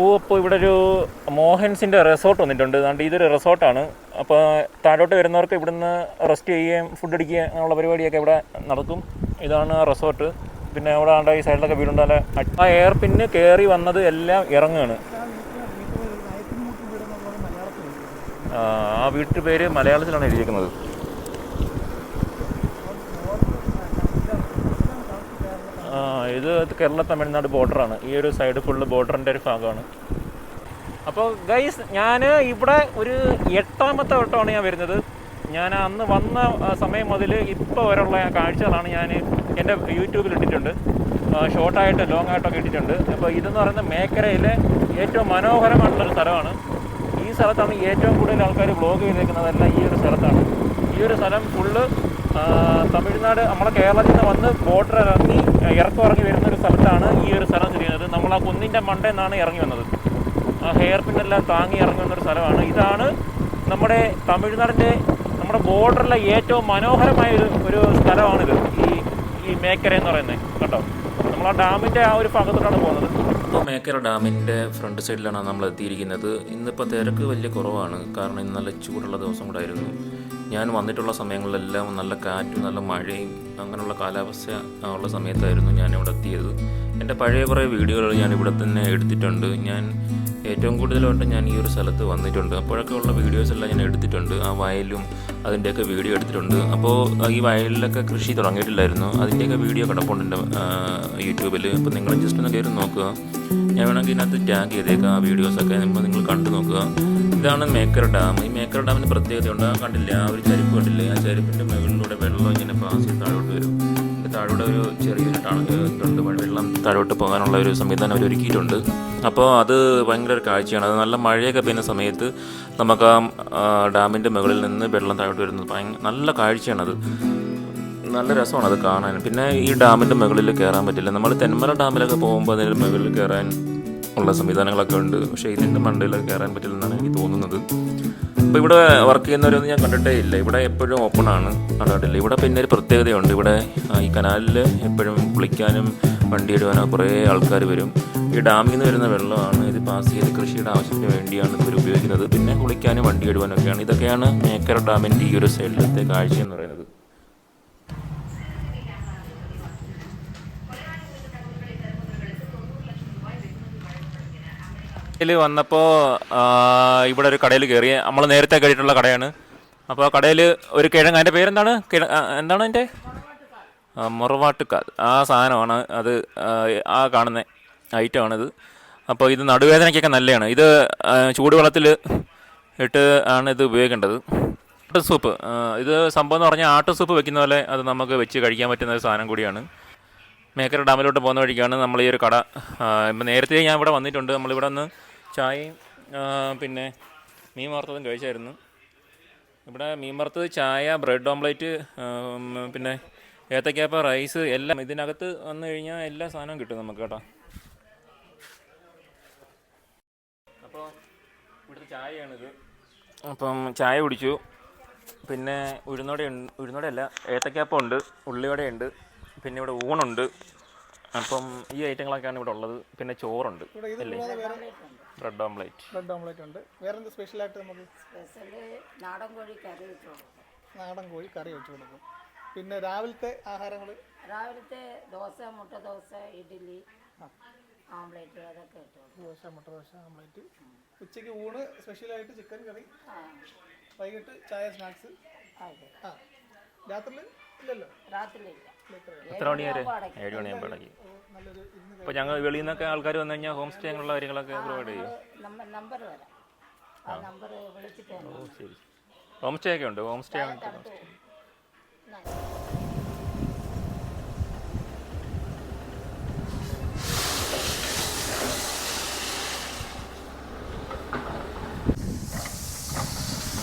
ഓ അപ്പോൾ ഇവിടെ ഒരു മോഹൻസിന്റെ റിസോർട്ട് വന്നിട്ടുണ്ട്. അതുകൊണ്ട് ഇതൊരു റിസോർട്ടാണ്. അപ്പോൾ താഴോട്ട് വരുന്നവർക്ക് ഇവിടുന്ന് റെസ്റ്റ് ചെയ്യുകയും ഫുഡ് അടിക്കുക അങ്ങനെയുള്ള പരിപാടിയൊക്കെ ഇവിടെ നടക്കും. ഇതാണ് റിസോർട്ട്. പിന്നെ അവിടെ ആണ്ട് ഈ സൈഡിലൊക്കെ വീടുണ്ട്. നല്ല ആ എയർ പിന്ന് കയറി വന്നത് എല്ലാം ഇറങ്ങുകയാണ് ആ വീട്ടു പേര് മലയാളത്തിലാണ് എഴുതിയിരിക്കുന്നത് ഇത് കേരള തമിഴ്നാട് ബോർഡറാണ്. ഈ ഒരു സൈഡ് ഫുള്ള് ബോർഡറിന്റെ ഒരു ഭാഗമാണ്. അപ്പോൾ ഗൈസ് ഞാൻ ഇവിടെ ഒരു എട്ടാമത്തെ വട്ടമാണ് ഞാൻ വരുന്നത്. ഞാൻ അന്ന് വന്ന സമയം മുതൽ ഇപ്പോൾ വരെയുള്ള കാഴ്ചകളാണ് ഞാൻ എന്റെ യൂട്യൂബിൽ ഇട്ടിട്ടുണ്ട്. ഷോർട്ടായിട്ട് ലോങ് ആയിട്ടൊക്കെ ഇട്ടിട്ടുണ്ട്. അപ്പോൾ ഇതെന്ന് പറയുന്ന മേഖലയിലെ ഏറ്റവും മനോഹരമായിട്ടുള്ളൊരു സ്ഥലമാണ്. ഈ സ്ഥലത്താണ് ഏറ്റവും കൂടുതൽ ആൾക്കാർ വ്ളോഗ് ചെയ്തേക്കുന്നതെല്ലാം ഈ ഒരു സ്ഥലത്താണ്. ഈ ഒരു സ്ഥലം ഫുള്ള് തമിഴ്നാട് നമ്മളെ കേരളത്തിൽ നിന്ന് വന്ന് ബോർഡർ ഇറങ്ങി ഇറക്കം ഇറങ്ങി വരുന്ന ഒരു സ്ഥലത്താണ് ഈ ഒരു സ്ഥലം സ്ഥിതി ചെയ്യുന്നത്. നമ്മൾ ആ കുന്നിന്റെ മണ്ടയിൽ നിന്നാണ് ഇറങ്ങി വന്നത്. ആ ഹെയർ പിന്നെല്ലാം താങ്ങി ഇറങ്ങുന്ന ഒരു സ്ഥലമാണ്. ഇതാണ് നമ്മുടെ തമിഴ്നാടിന്റെ നമ്മുടെ ബോർഡറിലെ ഏറ്റവും മനോഹരമായ ഒരു ഒരു സ്ഥലമാണിത്. ഈ ഈ മേക്കര എന്ന് പറയുന്നത്. കേട്ടോ നമ്മൾ ആ ഡാമിന്റെ ആ ഒരു ഭാഗത്തോട്ടാണ് പോകുന്നത്. ഇപ്പോൾ മേക്കര ഡാമിന്റെ ഫ്രണ്ട് സൈഡിലാണ് നമ്മൾ എത്തിയിരിക്കുന്നത്. ഇന്നിപ്പോൾ തിരക്ക് വലിയ കുറവാണ്. കാരണം ഇന്ന് നല്ല ചൂടുള്ള ദിവസം കൂടായിരുന്നു ഞാൻ വന്നിട്ടുള്ള സമയങ്ങളിലെല്ലാം നല്ല കാറ്റും നല്ല മഴയും അങ്ങനെയുള്ള കാലാവസ്ഥ ഉള്ള സമയത്തായിരുന്നു ഞാൻ ഇവിടെ എത്തിയത്. എന്റെ പഴയ കുറേ വീഡിയോകൾ ഞാൻ ഇവിടെ തന്നെ എടുത്തിട്ടുണ്ട്. ഞാൻ ഏറ്റവും കൂടുതലായിട്ട് ഞാൻ ഈ ഒരു സ്ഥലത്ത് വന്നിട്ടുണ്ട്. അപ്പോഴൊക്കെ ഉള്ള വീഡിയോസ് എല്ലാം ഞാൻ എടുത്തിട്ടുണ്ട്. ആ വയലും അതിന്റെയൊക്കെ വീഡിയോ എടുത്തിട്ടുണ്ട്. അപ്പോൾ ഈ വയലിലൊക്കെ കൃഷി തുടങ്ങിയിട്ടില്ലായിരുന്നു. അതിന്റെയൊക്കെ വീഡിയോ കിടപ്പുണ്ട് എന്റെ യൂട്യൂബിൽ അപ്പോൾ നിങ്ങൾ ജസ്റ്റ് ഒന്ന് കയറി നോക്കുക. ഞാൻ വേണമെങ്കിൽ ഇതിനകത്ത് ടാഗ് ചെയ്തേക്കാം. ആ വീഡിയോസൊക്കെ നിങ്ങൾ കണ്ടു നോക്കുക. ഇതാണ് മേക്കർ ഡാം. ഈ മേക്കർ ഡാമിന് പ്രത്യേകതയുണ്ട്. ആ കണ്ടില്ലേ. ആ ഒരു ചരിപ്പ് കണ്ടില്ലേ. ആ ചരിപ്പിന്റെ മുകളിലൂടെ വെള്ളം ഇങ്ങനെ പാസ് ചെയ്ത് താഴോട്ട് വരും. താഴോട്ട് ഒരു ചെറിയൊരു ഇട്ടുണ്ട് വെള്ളം താഴോട്ട് പോകാനുള്ള ഒരു സംവിധാനം അവർ ഒരുക്കിയിട്ടുണ്ട് അപ്പോൾ അത് ഭയങ്കര ഒരു കാഴ്ചയാണ്. അത് നല്ല മഴയൊക്കെ പെയ്യുന്ന സമയത്ത് നമുക്ക് ആ ഡാമിന്റെ മുകളിൽ നിന്ന് വെള്ളം താഴോട്ട് വരുന്നത് ഭയങ്കര നല്ല കാഴ്ചയാണത്. നല്ല രസമാണ് അത് കാണാൻ. പിന്നെ ഈ ഡാമിന്റെ മുകളിൽ കയറാൻ പറ്റില്ല. നമ്മൾ തെന്മല ഡാമിലൊക്കെ പോകുമ്പോൾ അതിന്റെ മുകളിൽ കയറാൻ ഉള്ള സംവിധാനങ്ങളൊക്കെ ഉണ്ട്. പക്ഷേ ഇതിന്റെ മണ്ടയിൽ കയറാൻ പറ്റില്ലെന്നാണ് എനിക്ക് തോന്നുന്നത്. അപ്പോൾ ഇവിടെ വർക്ക് ചെയ്യുന്നവരൊന്നും ഞാൻ കണ്ടിട്ടേ ഇല്ല. ഇവിടെ എപ്പോഴും ഓപ്പൺ ആണ്. കണ്ടിട്ടില്ല. ഇവിടെ പിന്നെ ഒരു പ്രത്യേകതയുണ്ട്. ഇവിടെ ഈ കനാലിൽ എപ്പോഴും കുളിക്കാനും വണ്ടി ഇടുവാനോ കുറേ ആൾക്കാർ വരും. ഈ ഡാമിൽ നിന്ന് വരുന്ന വെള്ളമാണ് ഇത് പാസ് ചെയ്ത് കൃഷിയുടെ ആവശ്യത്തിന് വേണ്ടിയാണ് ഇവർ ഉപയോഗിക്കുന്നത്. പിന്നെ കുളിക്കാനും വണ്ടി ഇടുവാനൊക്കെയാണ്. ഇതൊക്കെയാണ് മേക്കര ഡാമിന്റെ ഈ ഒരു സൈഡിലത്തെ കാഴ്ച എന്ന് പറയുന്നത്. കടയിൽ വന്നപ്പോൾ ഇവിടെ ഒരു കടയിൽ കയറി നമ്മൾ നേരത്തെ കഴിയിട്ടുള്ള കടയാണ്. അപ്പോൾ ആ കടയിൽ ഒരു കിഴങ്ങ് അതിന്റെ പേരെന്താണ്? കിഴ എന്താണ് അതിന്റെ മുറവാട്ടുക്കാൽ ആ സാധനമാണ് അത് ആ, കാണുന്ന ഐറ്റമാണിത്. അപ്പോൾ ഇത് നടുവേദനയ്ക്കൊക്കെ നല്ലതാണ് ഇത് ചൂടുവെള്ളത്തിൽ ഇട്ട് ആണ് ഇത് ഉപയോഗിക്കേണ്ടത്. ആട്ട് സൂപ്പ്. ഇത് സംഭവം എന്ന് പറഞ്ഞാൽ ആട്ട് സൂപ്പ് വെക്കുന്ന പോലെ അത് നമുക്ക് വെച്ച് കഴിക്കാൻ പറ്റുന്ന ഒരു സാധനം കൂടിയാണ്. മേക്കര ഡാമിലോട്ട് പോകുന്ന വഴിക്കാണ് നമ്മൾ ഈ ഒരു കട ഇപ്പം നേരത്തെ ഞാൻ ഇവിടെ വന്നിട്ടുണ്ട്. നമ്മളിവിടെ നിന്ന് ചായയും പിന്നെ മീൻ വറുത്തതും കഴിച്ചായിരുന്നു. ഇവിടെ മീൻ വറുത്തത് ചായ ബ്രെഡ് ഓംപ്ലേറ്റ് പിന്നെ ഏത്തക്കാപ്പ റൈസ് എല്ലാം ഇതിനകത്ത് വന്നു കഴിഞ്ഞാൽ എല്ലാ സാധനവും കിട്ടും നമുക്ക് കേട്ടോ. അപ്പോൾ ഇവിടുത്തെ ചായയാണിത്. അപ്പം ചായ കുടിച്ചു. പിന്നെ ഉഴുന്നോട ഉഴുന്നോടെ ഉഴുന്നോടെയല്ല ഏത്തക്കാപ്പ ഉണ്ട് ഉള്ളിവടയുണ്ട് പിന്നെ ഇവിടെ ഊണുണ്ട്. അപ്പം ഈ ഐറ്റങ്ങളൊക്കെയാണ് ഇവിടെ ഉള്ളത്. പിന്നെ ചോറുണ്ട്. അല്ലേ? ബ്രെഡ് ഓംലേറ്റ് റെഡ് ഓംലേറ്റ് ഉണ്ട്. വേറെ എന്ത് സ്പെഷ്യലായിട്ട് നമുക്ക് സ്പെഷ്യൽ നാടൻ കോഴി കറി വെച്ചോളൂ നാടൻ കോഴി കറി വെച്ച് കൊടുക്കും. പിന്നെ രാവിലത്തെ ആഹാരങ്ങൾ? രാവിലത്തെ ദോശ മുട്ട ദോശ ഇഡ്ഡലി ഓംലേറ്റ് അതൊക്കെ ദോശ മുട്ട ദോശ ഓംലേറ്റ് ഉച്ചയ്ക്ക് ഊണ് സ്പെഷ്യലായിട്ട് ചിക്കൻ കറി. വൈകിട്ട് ചായ സ്നാക്സ് ആ. രാത്രിയിൽ ഇല്ലല്ലോ? രാത്രിയില്ല എത്ര മണി വരെ ഏഴ് മണിയാകുമ്പോൾ അപ്പോൾ ഞങ്ങൾ വെളിയിൽ നിന്നൊക്കെ ആൾക്കാർ വന്നു കഴിഞ്ഞാൽ ഹോം സ്റ്റേ അങ്ങനെയുള്ള കാര്യങ്ങളൊക്കെ പ്രൊവൈഡ് ചെയ്യും? നമ്പർ തരാം. ആ നമ്പർ വിളിച്ചിട്ട് വന്നോ. ഓ ശരി. ഹോം സ്റ്റേ ഒക്കെ ഉണ്ട്? ഹോം സ്റ്റേ ആണ്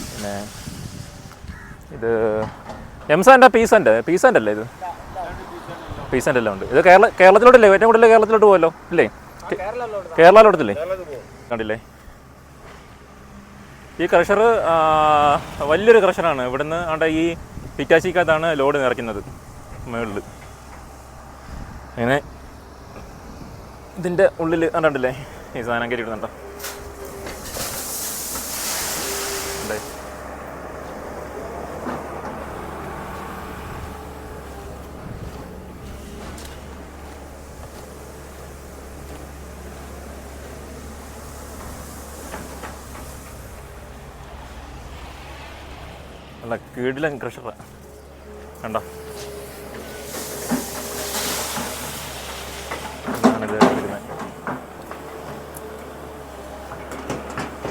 പിന്നെ ഇത് എംസാന്റെ പീസന്റെ പീസന്റെ അല്ലേ ഇത്? പീസന്റെ എല്ലാം ഉണ്ട്. ഇത് കേരള കേരളത്തിലോട്ടല്ലേ? ഏറ്റവും കൂടുതൽ കേരളത്തിലോട്ട് പോകുമല്ലോ ഇല്ലേ? കേരളത്തിലോട്ടത്തില്ലേ കണ്ടില്ലേ? ഈ ക്രഷർ വലിയൊരു ക്രഷറാണ് ഇവിടുന്ന് അവിടെ ഈ പിറ്റാച്ചിക്കകത്താണ് ലോഡ് നിറയ്ക്കുന്നത്. മുകളിൽ അങ്ങനെ ഇതിന്റെ ഉള്ളിൽ കണ്ടില്ലേ? ഈ സാധനം കയറി നല്ല കീടിലൻ ക്രഷറ കണ്ടോ? ഇതാണിത് വരുന്നത്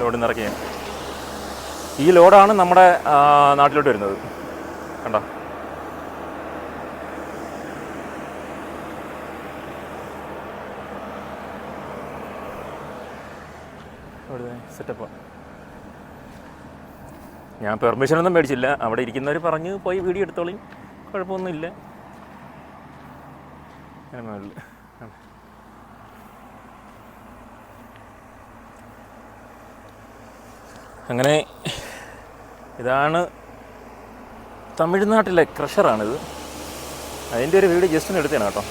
ലോഡ് നിറയ്ക്കുക ഈ ലോഡാണ് നമ്മുടെ നാട്ടിലോട്ട് വരുന്നത്. കണ്ടോ? സെറ്റപ്പാണ് ഞാൻ പെർമിഷനൊന്നും മേടിച്ചില്ല. അവിടെ ഇരിക്കുന്നവർ പറഞ്ഞ് പോയി വീഡിയോ എടുത്തോളീ. കുഴപ്പമൊന്നുമില്ല. അങ്ങനെ അങ്ങനെ ഇതാണ് തമിഴ്നാട്ടിലെ ക്രഷറാണിത്. അതിന്റെ ഒരു വീഡിയോ ജസ്റ്റ് എടുത്തതാണ് കേട്ടോ.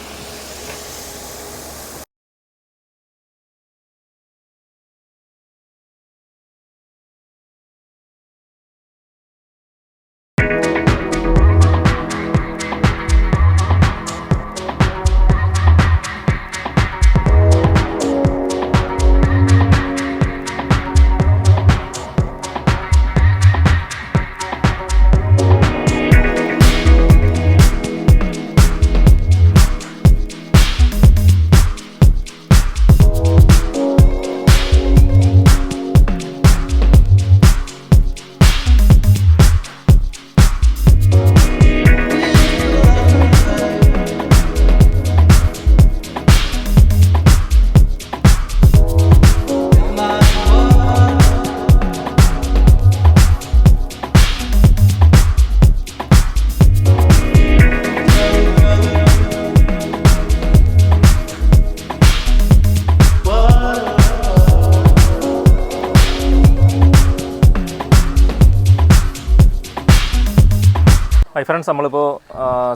ഫ്രണ്ട്സ് നമ്മളിപ്പോൾ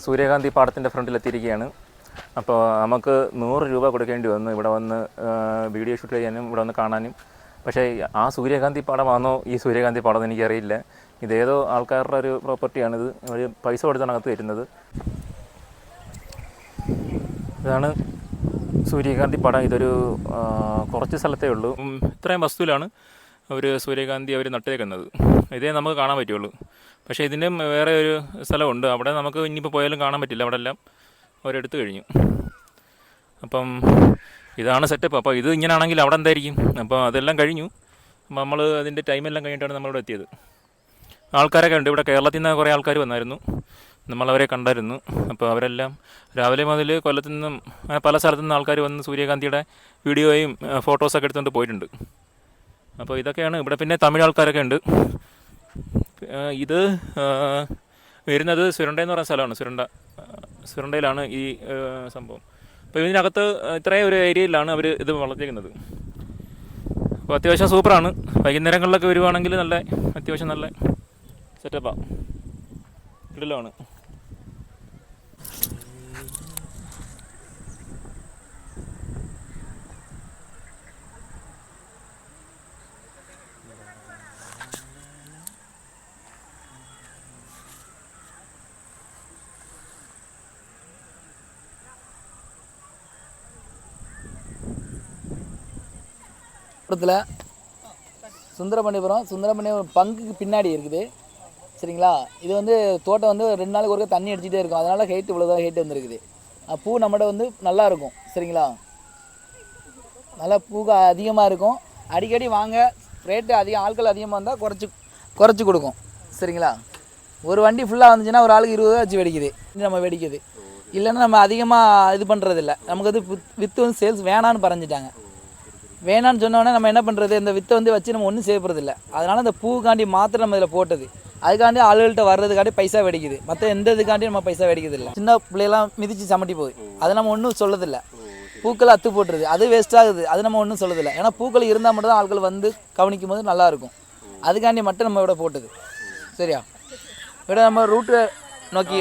സൂര്യകാന്തി പാടത്തിന്റെ ഫ്രണ്ടിലെത്തിയിരിക്കുകയാണ് അപ്പോൾ നമുക്ക് നൂറ് രൂപ കൊടുക്കേണ്ടി വന്നു ഇവിടെ വന്ന് വീഡിയോ ഷൂട്ട് ചെയ്യാനും ഇവിടെ വന്ന് കാണാനും. പക്ഷേ ആ സൂര്യകാന്തി പാടമാണോ ഈ സൂര്യകാന്തി പാടം എനിക്കറിയില്ല. ഇതേതോ ആൾക്കാരുടെ ഒരു പ്രോപ്പർട്ടിയാണിത് അവർ പൈസ കൊടുത്താണ് അകത്ത് വരുന്നത്. ഇതാണ് സൂര്യകാന്തി പാടം. ഇതൊരു കുറച്ച് സ്ഥലത്തേ ഉള്ളൂ. ഇത്രയും വസ്തുവിലാണ് അവർ സൂര്യകാന്തി അവർ നട്ടേക്കുന്നത്. ഇതേ നമുക്ക് കാണാൻ പറ്റുള്ളൂ. പക്ഷേ ഇതിന്റെ വേറെ ഒരു സ്ഥലമുണ്ട്. അവിടെ നമുക്ക് ഇനിയിപ്പോൾ പോയാലും കാണാൻ പറ്റില്ല. അവിടെ എല്ലാം അവരെടുത്ത് കഴിഞ്ഞു. അപ്പം ഇതാണ് സെറ്റപ്പ് അപ്പോൾ ഇത് ഇങ്ങനെ ആണെങ്കിൽ അവിടെ എന്തായിരിക്കും? അപ്പോൾ അതെല്ലാം കഴിഞ്ഞു. അപ്പോൾ നമ്മൾ അതിന്റെ ടൈമെല്ലാം കഴിഞ്ഞിട്ടാണ് നമ്മളിവിടെ എത്തിയത്. ആൾക്കാരൊക്കെ ഉണ്ട്. ഇവിടെ കേരളത്തിൽ നിന്ന് കുറേ ആൾക്കാർ വന്നായിരുന്നു. നമ്മളവരെ കണ്ടായിരുന്നു. അപ്പോൾ അവരെല്ലാം രാവിലെ മുതൽ കൊല്ലത്തു നിന്നും പല സ്ഥലത്തു നിന്നും ആൾക്കാർ വന്ന് സൂര്യകാന്തിയുടെ വീഡിയോയും ഫോട്ടോസൊക്കെ എടുത്തുകൊണ്ട് പോയിട്ടുണ്ട്. അപ്പോൾ ഇതൊക്കെയാണ്. ഇവിടെ പിന്നെ തമിഴ് ആൾക്കാരൊക്കെ ഉണ്ട്. ഇത് വരുന്നത് സുരണ്ട എന്ന് പറയുന്ന സ്ഥലമാണ്. സുരണ്ട സുരണ്ടയിലാണ് ഈ സംഭവം. അപ്പോൾ ഇതിനകത്ത് ഇത്രയും ഒരു ഏരിയയിലാണ് അവർ ഇത് വളർത്തിയിരിക്കുന്നത്. അപ്പോൾ അത്യാവശ്യം സൂപ്പറാണ്. വൈകുന്നേരങ്ങളിലൊക്കെ വരുവാണെങ്കിൽ നല്ല അത്യാവശ്യം നല്ല സെറ്റപ്പാണ് കിടിലമാണ് விழுப்புரத்தில் சுந்தரமணிபுரம் சுந்தரமணிபுரம் பங்குக்கு பின்னாடி இருக்குது. சரிங்களா? இது வந்து தோட்டம் வந்து ரெண்டு நாளைக்கு ஒருக்க தண்ணி அடிச்சுட்டே இருக்கும். அதனால் ஹைட் இவ்வளோ தான் ஹைட் வந்துருக்குது பூ நம்மகிட்ட வந்து நல்லா இருக்கும். சரிங்களா? நல்லா பூ அதிகமாக இருக்கும். அடிக்கடி வாங்க. ரேட்டு அதிகம் ஆட்கள் அதிகமாக இருந்தால் குறைச்சி குறைச்சி கொடுக்கும். சரிங்களா? ஒரு வண்டி ஃபுல்லாக வந்துச்சுன்னா ஒரு ஆளுக்கு இருபது ரூபா வச்சு வெடிக்குது. நம்ம வெடிக்குது. இல்லைன்னா நம்ம அதிகமாக இது பண்ணுறதில்ல நமக்கு வந்து வித்- வித்து வந்து சேல்ஸ் வேணான்னு பறஞ்சிட்டாங்க. வேணான்னு சொன்னோடனே நம்ம என்ன பண்ணுறது இந்த வித்தை வந்து வச்சு நம்ம ஒன்றும் செய்யப்படுறதில்ல அதனால் இந்த பூக்காண்டி மாத்திரம் நம்ம இதில் போட்டது அதுக்காண்டி ஆளுகள்கிட்ட வர்றதுக்காண்டி பைசா வெடிக்குது மற்ற எந்த இதுக்காண்டி நம்ம பைசா வெடிக்கிறது இல்லை சின்ன பிள்ளையெல்லாம் மிதித்து சமட்டி போகுது அது நம்ம ஒன்றும் சொல்லதில்ல பூக்கள் அத்து போட்டுருது அது வேஸ்ட் ஆகுது அது நம்ம ஒன்றும் சொல்லதில்லை ஏன்னா பூக்கள் இருந்தால் மட்டும் தான் ஆட்கள் வந்து கவனிக்கும் போது நல்லா இருக்கும் அதுக்காண்டி மட்டும் நம்ம இவ்வளோ போட்டது சரியா விட நம்ம ரூட்டு நோக்கி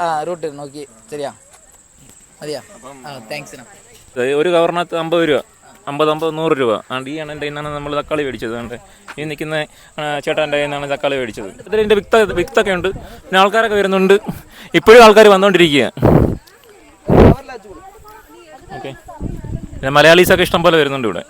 ஆ ரூட்டு நோக்கி சரியா மதியா ஆ தேங்க்ஸ்ண்ணா ഇത് ഒരു കവറിനകത്ത് അമ്പത് രൂപ അമ്പത് അമ്പത് നൂറ് രൂപ. ആണ്ട് ഈ അണ്ണന്റെ നിന്നാണ് നമ്മൾ തക്കാളി മേടിച്ചത് കണ്ട്? ഈ നിൽക്കുന്ന ചേട്ടന്റെ കയ്യിൽ നിന്നാണ് തക്കാളി മേടിച്ചത്. ഇതിൽ എന്റെ വിക്ത വിത്തൊക്കെ ഉണ്ട്. പിന്നെ ആൾക്കാരൊക്കെ വരുന്നുണ്ട്. ഇപ്പോഴും ആൾക്കാർ വന്നുകൊണ്ടിരിക്കുക ഓക്കെ. പിന്നെ മലയാളീസൊക്കെ ഇഷ്ടം പോലെ വരുന്നുണ്ട് ഇവിടെ.